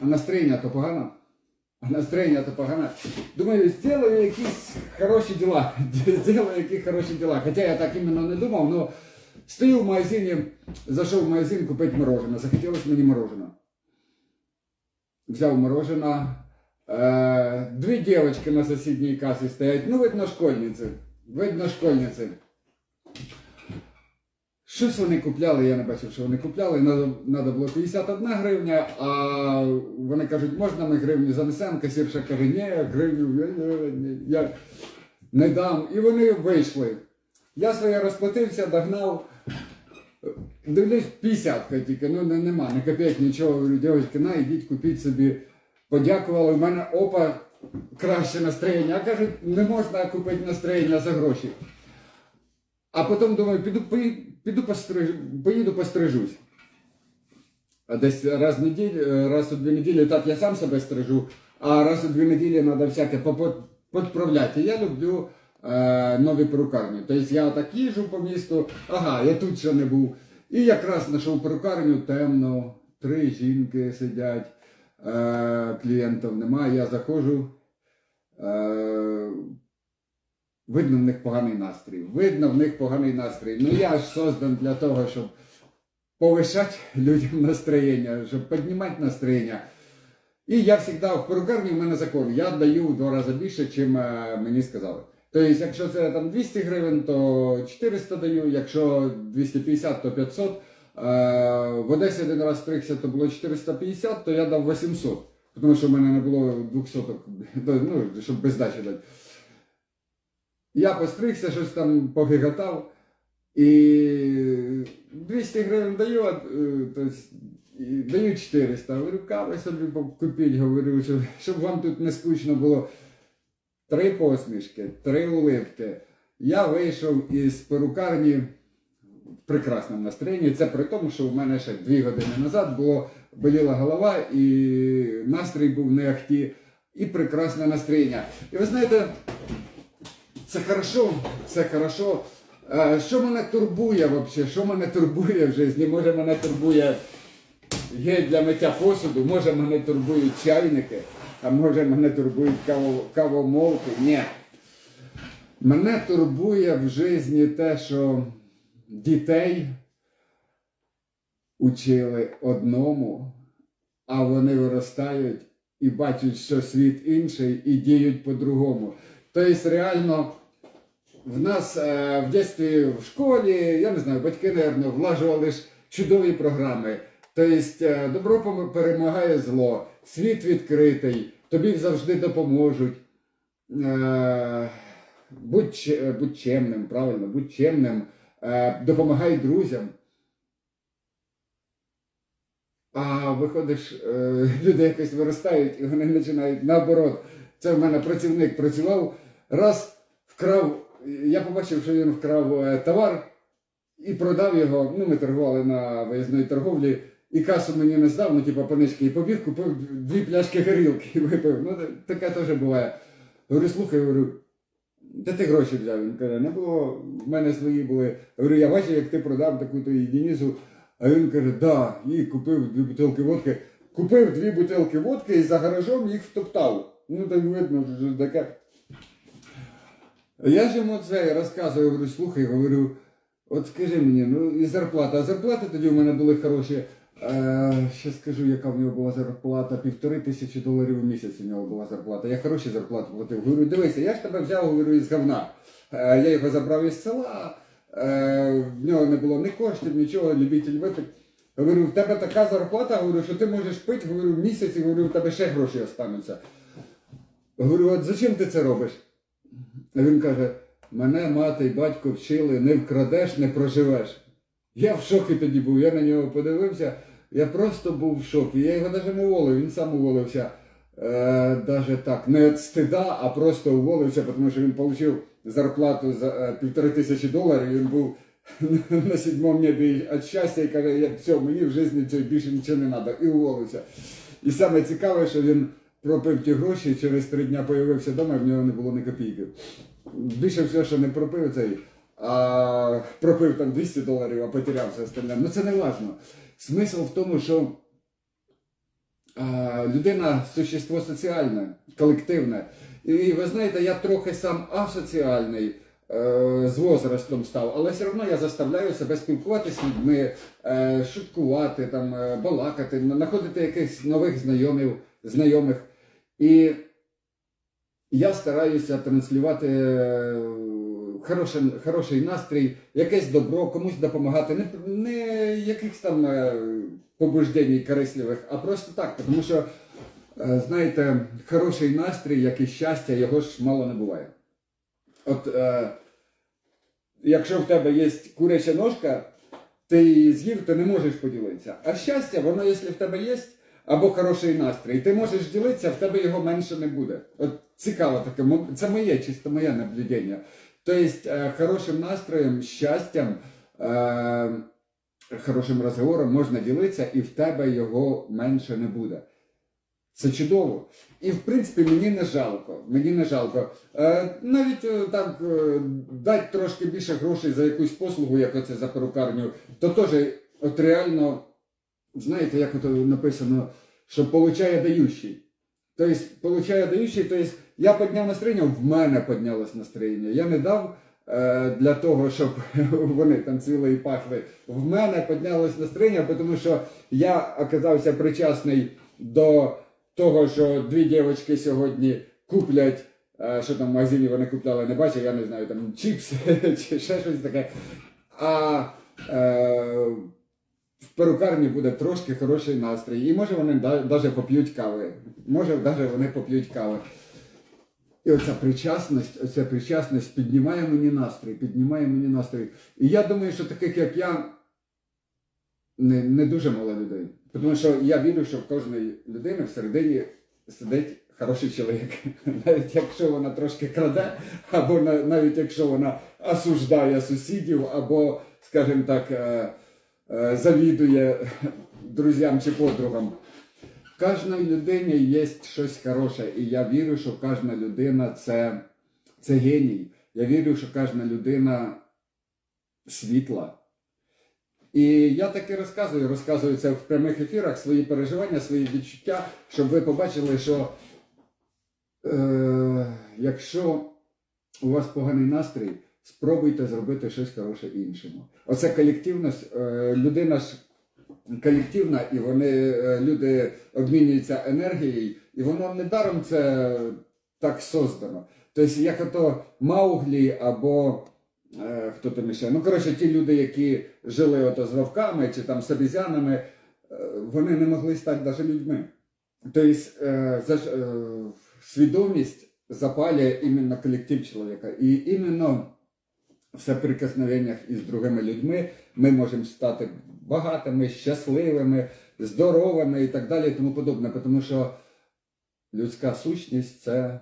а настроєння то погано. А настроєння то погано. Думаю, зроблю якісь хороші діла. Зроблю якісь хороші діла. Хоча я так іменно не думав, але стою в магазині, зайшов в магазин купити мороженое. Захотілося мені мороженого. Взяв мороженое. Е, Дві дівчатки на сусідній касі стоять. Ну, видно, школьниці. Видно, школьниці. Щось вони купляли, я не бачив, що вони купляли. Надо було 51 гривня, а вони кажуть, можна ми гривню занесемо, касірша каже, ні, гривню я, я не дам. І вони вийшли. Я своє розплатився, догнав. Дивлюсь, 50 тільки, ну не, нема, не копійок нічого. Говорю, дівчатки, на, йдіть, купіть собі. Подякували, у мене опа, краще настроєння. А кажуть, не можна купити настроєння за гроші. А потім думаю, піду, піду постриж, поїду пострижусь. Десь раз в неділю, е, раз у дві неділі, так я сам себе стрижу, а раз у дві неділі треба всяке підправляти. Я люблю е, нові перукарні. Тобто я так їжджу по місту, ага, я тут ще не був. І якраз знайшов перукарню темно, три жінки сидять, е, клієнтів немає, я заходжу. Е, Видно в них поганий настрій. Видно в них поганий настрій. Ну я ж создан для того, щоб повишати людям настроєння, щоб піднімати настроєння. І я завжди в перукарні в мене закон. Я даю в два рази більше, чим е, мені сказали. Тобто, якщо це там 200 гривень, то 400 даю, якщо 250, то 500. Е, В Одесі один раз стригся, то було 450, то я дав 800. Тому що в мене не було 200, ну, щоб без дачі дати. Я постригся, щось там погиготав. І 200 гривень даю, а, е, то даю 400. Говорю, кави собі купіть, говорю, щоб, вам тут не скучно було. Три посмішки, три уливки. Я вийшов із перукарні в прекрасному настроєнні. Це при тому, що в мене ще дві години назад було боліла голова, і настрій був не ахті, і прекрасне настроєння. І ви знаєте, це хорошо, це хорошо. Е, Що мене турбує взагалі? Що мене турбує в житті? Може мене турбує гель для миття посуду, може мене турбують чайники, а може мене турбують каво, кавомолки. Ні. Мене турбує в житті те, що дітей учили одному, а вони виростають і бачать, що світ інший, і діють по-другому. Тобто, реально, в нас е, в дитинстві в школі, я не знаю, батьки, мабуть, влажували ж чудові програми. Тобто, добро перемагає зло, світ відкритий, тобі завжди допоможуть. Е, будь, будь чемним, правильно, будь чемним, допомагай друзям. А виходиш, люди якось виростають і вони починають наоборот. Це в мене працівник працював, раз вкрав, я побачив, що він вкрав е, товар і продав його. Ну, ми торгували на виїзної торговлі, і касу мені не здав, ну, типу, панички, і побіг, купив дві пляшки горілки і випив. Ну, таке теж буває. Говорю, слухай, говорю, де ти гроші взяв? Він каже, не було, в мене свої були. Говорю, я бачив, як ти продав таку-то єдиницю. А він каже, да, і купив дві бутилки водки. Купив дві бутилки водки і за гаражом їх втоптав. Ну так видно, що таке. Я ж йому це розказую, говорю, слухай, говорю, от скажи мені, ну і зарплата. А зарплати тоді в мене були хороші. Е, ще скажу, яка в нього була зарплата, півтори тисячі доларів в місяць у нього була зарплата. Я хороші зарплати платив. Говорю, дивися, я ж тебе взяв, говорю, із говна. Е, я його забрав із села, е, в нього не було ні коштів, нічого, любитель випити. Говорю, в тебе така зарплата, говорю, що ти можеш пити, говорю, в місяць, і говорю, у тебе ще гроші остануться. Говорю, от зачем ти це робиш? А він каже, мене мати і батько вчили, не вкрадеш, не проживеш. Я в шокі тоді був, я на нього подивився, я просто був в шокі. Я його навіть не уволив, він сам уволився. Е, даже так, не від стида, а просто уволився, тому що він отримав зарплату за е, півтори тисячі доларів, він був на сідьмому небі від щастя і каже, все, мені в житті більше нічого не треба, і уволився. І саме цікаве, що він пропив ті гроші, через три дня появився вдома, і в нього не було ні копійки. Більше всього, що не пропив цей, а пропив там 200 доларів, а потеряв все остальне. Ну це не важливо. Смисл в тому, що а, людина существо соціальне, колективне. І ви знаєте, я трохи сам асоціальний е, з возрастом став, але все одно я заставляю себе спілкуватися з людьми, е, шуткувати, там, е, балакати, знаходити якихось нових знайомих, знайомих. І я стараюся транслювати е, хороший, хороший настрій, якесь добро, комусь допомагати. Не, не якихось там е, побуждень корисливих, а просто так. Тому що, е, знаєте, хороший настрій, як і щастя, його ж мало не буває. От е, якщо в тебе є куряча ножка, ти її з'їв, ти не можеш поділитися. А щастя, воно, якщо в тебе є, або хороший настрій, ти можеш ділитися, в тебе його менше не буде. От цікаво таке, це моє, чисто моє наблюдення. Тобто, е, хорошим настроєм, щастям, е, хорошим розговором можна ділитися, і в тебе його менше не буде. Це чудово. І в принципі мені не жалко. Мені не жалко. Е, навіть е, так е, дати трошки більше грошей за якусь послугу, як оце за перукарню, то теж от реально, знаєте, як от написано, що получає даючий. Тобто, получає даючий, тобто я підняв настроєння, в мене піднялось настроєння. Я не дав е, для того, щоб вони танцювали і пахли. В мене піднялось настроєння, тому що я оказався причасний до того, що дві дівчатки сьогодні куплять, е, що там в магазині вони купляли, не бачив, я не знаю, там чіпси чи ще щось таке. А е, в перукарні буде трошки хороший настрій. І може вони навіть поп'ють кави. Може навіть вони поп'ють кави. І оця причасність, оця причасність піднімає мені настрій, піднімає мені настрій. І я думаю, що таких, як я, не, не дуже мало людей. Тому що я вірю, що в кожної людини всередині сидить хороший чоловік. Навіть якщо вона трошки краде, або навіть якщо вона осуждає сусідів, або, скажімо так, е, завідує друзям чи подругам. В кожній людині є щось хороше, і я вірю, що кожна людина це, це геній. Я вірю, що кожна людина світла. І я таки розказую, розказую це в прямих ефірах, свої переживання, свої відчуття, щоб ви побачили, що е, якщо у вас поганий настрій, спробуйте зробити щось хороше іншому. Оце колективність, е, людина ж колективна, і вони, е, люди обмінюються енергією, і воно недаром це так создано. Тобто, як ото Мауглі або е, хто там ще. Ну, коротше, ті люди, які жили ото з вовками чи там з обізянами, вони не могли стати навіть людьми. Тобто, свідомість запалює іменно колектив чоловіка. І іменно соприкосновеннях із другими людьми ми можемо стати багатими, щасливими, здоровими і так далі, і тому подобне. Тому що людська сущність це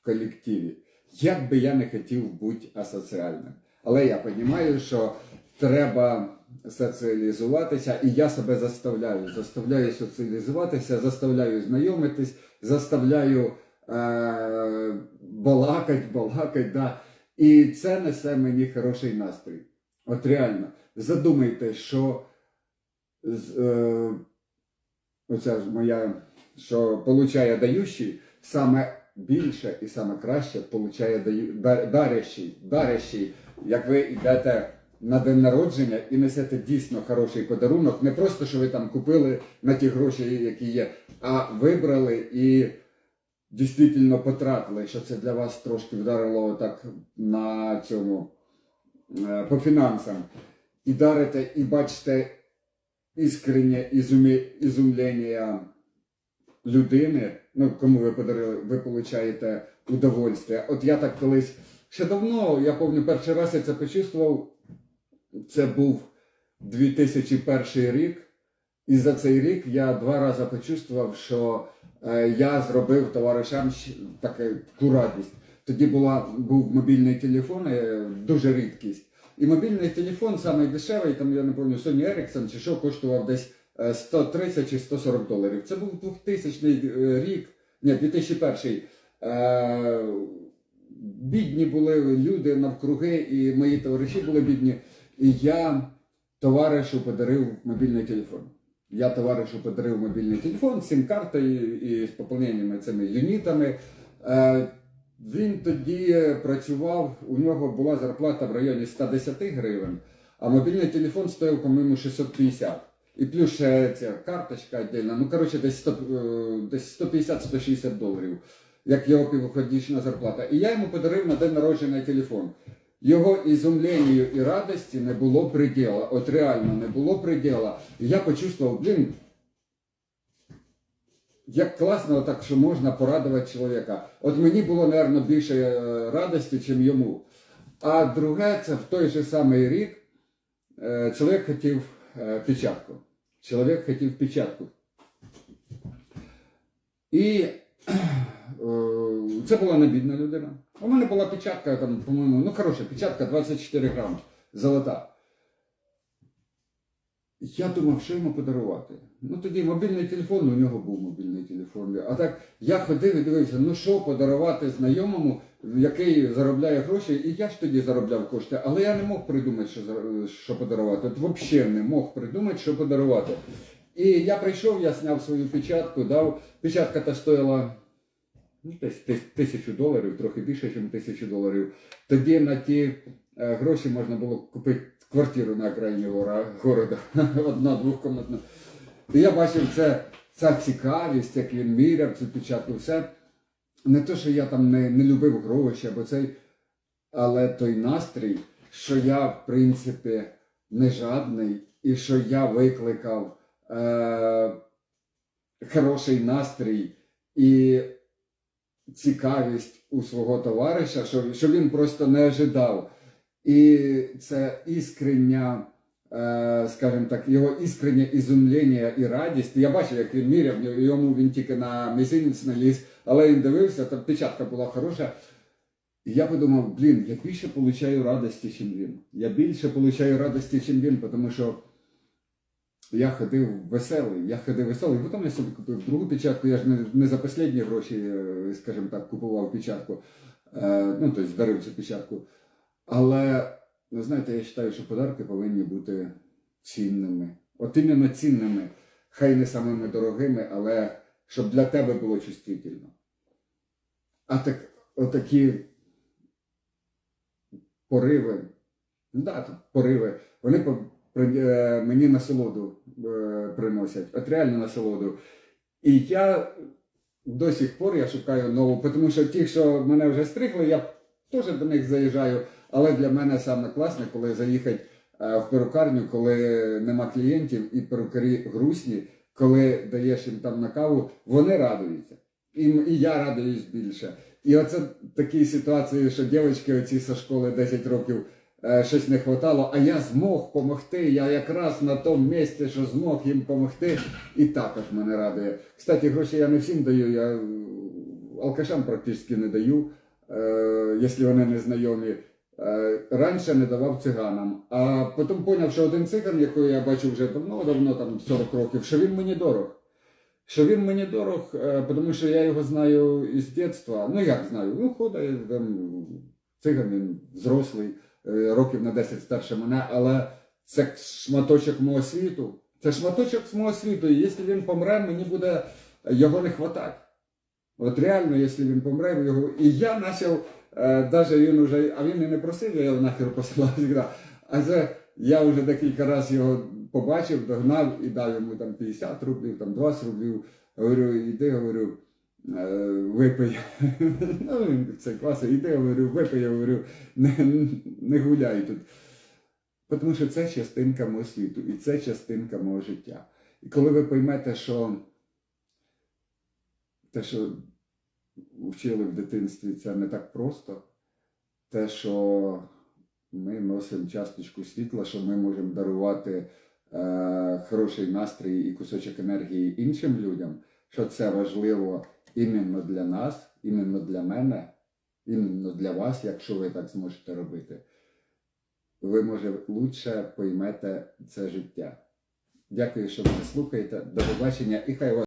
в колективі. Як би я не хотів бути асоціальним. Але я розумію, що треба соціалізуватися, і я себе заставляю. Заставляю соціалізуватися, заставляю знайомитись, заставляю е- балакать, балакать. Да. І це несе мені хороший настрій. От реально, задумайте, що з, е, оця ж моя, що получає даючий, саме більше і саме краще получає даю, да- дарящий. Дарящий, як ви йдете на день народження і несете дійсно хороший подарунок, не просто, що ви там купили на ті гроші, які є, а вибрали і дійсно потратили, що це для вас трошки вдарило так на цьому е, по фінансам. І дарите, і бачите іскреннє ізумлення людини, ну кому ви подарили, ви получаєте удовольствие. От я так колись ще давно, я пам'ятаю, перший раз я це почувствував. Це був 2001 рік. І за цей рік я два рази почувствував, що е, я зробив товаришам таку радість. Тоді була, був мобільний телефон, е, дуже рідкість. І мобільний телефон, самий дешевий, там я не пам'ятаю, Sony Ericsson чи що, коштував десь е, 130 чи 140 доларів. Це був 2000 е, рік, ні, 2001. Е, бідні були люди навкруги, і мої товариші були бідні. І я товаришу подарив мобільний телефон. Я товаришу подарив мобільний телефон сім-картою і з поповненнями цими юнітами. Е, Він тоді працював, у нього була зарплата в районі 110 гривень, а мобільний телефон стоїв, по-моєму, 650. І плюс ще ця карточка віддільна, ну коротше, десь 100, е, 150-160 доларів, як його півходічна зарплата. І я йому подарив на день народження телефон. Його ізумленню і радості не було приділа. От реально не було приділа. І я почувствував, блін, як класно, так що можна порадувати чоловіка. От мені було, напевно, більше е, радості, ніж йому. А друге, це в той же самий рік е, чоловік хотів е, печатку. Чоловік хотів печатку. І це була не бідна людина. У мене була печатка, там, по-моєму, ну хороша, печатка 24 грами, золота. Я думав, що йому подарувати. Ну тоді мобільний телефон, у нього був мобільний телефон. А так я ходив і дивився, ну що подарувати знайомому, який заробляє гроші, і я ж тоді заробляв кошти, але я не мог придумати, що, що подарувати. От взагалі не мог придумати, що подарувати. І я прийшов, я зняв свою печатку, дав. Печатка та стоїла ну, десь тисячу доларів, трохи більше, ніж тисячу доларів. Тоді на ті е, гроші можна було купити квартиру на окраїні города, одна двохкомнатна. І я бачив це, ця цікавість, як він міряв цю печатку, все. Не те, що я там не, не любив гроші або цей, але той настрій, що я, в принципі, не жадний, і що я викликав е, хороший настрій і цікавість у свого товариша, що, що він просто не ожидав. І це іскрення, е, скажімо так, його іскреннє ізумлення і радість. Я бачив, як він міряв, йому він тільки на мізинець наліз, але він дивився, там печатка була хороша. І я подумав, блін, я більше получаю радості, ніж він. Я більше получаю радості, ніж він, тому що я ходив веселий, я ходив веселий. Потім я собі купив другу печатку, я ж не, не за останні гроші, е, скажімо так, купував печатку. Е, ну, тобто дарив цю печатку. Але, ви знаєте, я вважаю, що подарки повинні бути цінними. От іменно цінними. Хай не самими дорогими, але щоб для тебе було чувствительно. А так, отакі пориви, ну да, пориви, вони мені насолоду е, приносять, от реально насолоду. І я до сих пор я шукаю нову, тому що ті, що мене вже стригли, я теж до них заїжджаю, але для мене саме класне, коли заїхати е, в перукарню, коли нема клієнтів і перукарі грустні, коли даєш їм там на каву, вони радуються. І, і я радуюсь більше. І оце такі ситуації, що дівчатки оці зі школи 10 років е, щось не хватало, а я змог допомогти. Я якраз на тому місці, що змог їм допомогти, і також мене радує. Кстати, гроші я не всім даю, я е, алкашам практично не даю, е, якщо вони не знайомі. Е, Раніше не давав циганам, а потім зрозумів, що один циган, якого я бачу вже давно-давно, там 40 років, що він мені дорог. Що він мені дорог, е, тому що я його знаю із дитинства. Ну як знаю? Ну, ходить циган, він взрослий, е, років на 10 старше мене, але це шматочок мого світу. Це шматочок з мого світу. І якщо він помре, мені буде його не хватати. От реально, якщо він помре, його. І я почав, е, навіть він уже, а він і не просив, я його нахер посилав завжди. А це я вже декілька разів його побачив, догнав і дав йому там 50 рублів, там 20 рублів. Говорю, іди, говорю, е, випий. Ну, це класно, іди, говорю, випий, я говорю, не, не гуляй тут. Тому що це частинка мого світу, і це частинка мого життя. І коли ви поймете, що те, що вчили в дитинстві, це не так просто, те, що ми носимо часточку світла, що ми можемо дарувати е, хороший настрій і кусочок енергії іншим людям, що це важливо іменно для нас, іменно для мене, іменно для вас, якщо ви так зможете робити, ви, може, лучше поймете це життя. Дякую, що мене слухаєте. До побачення і хай вас.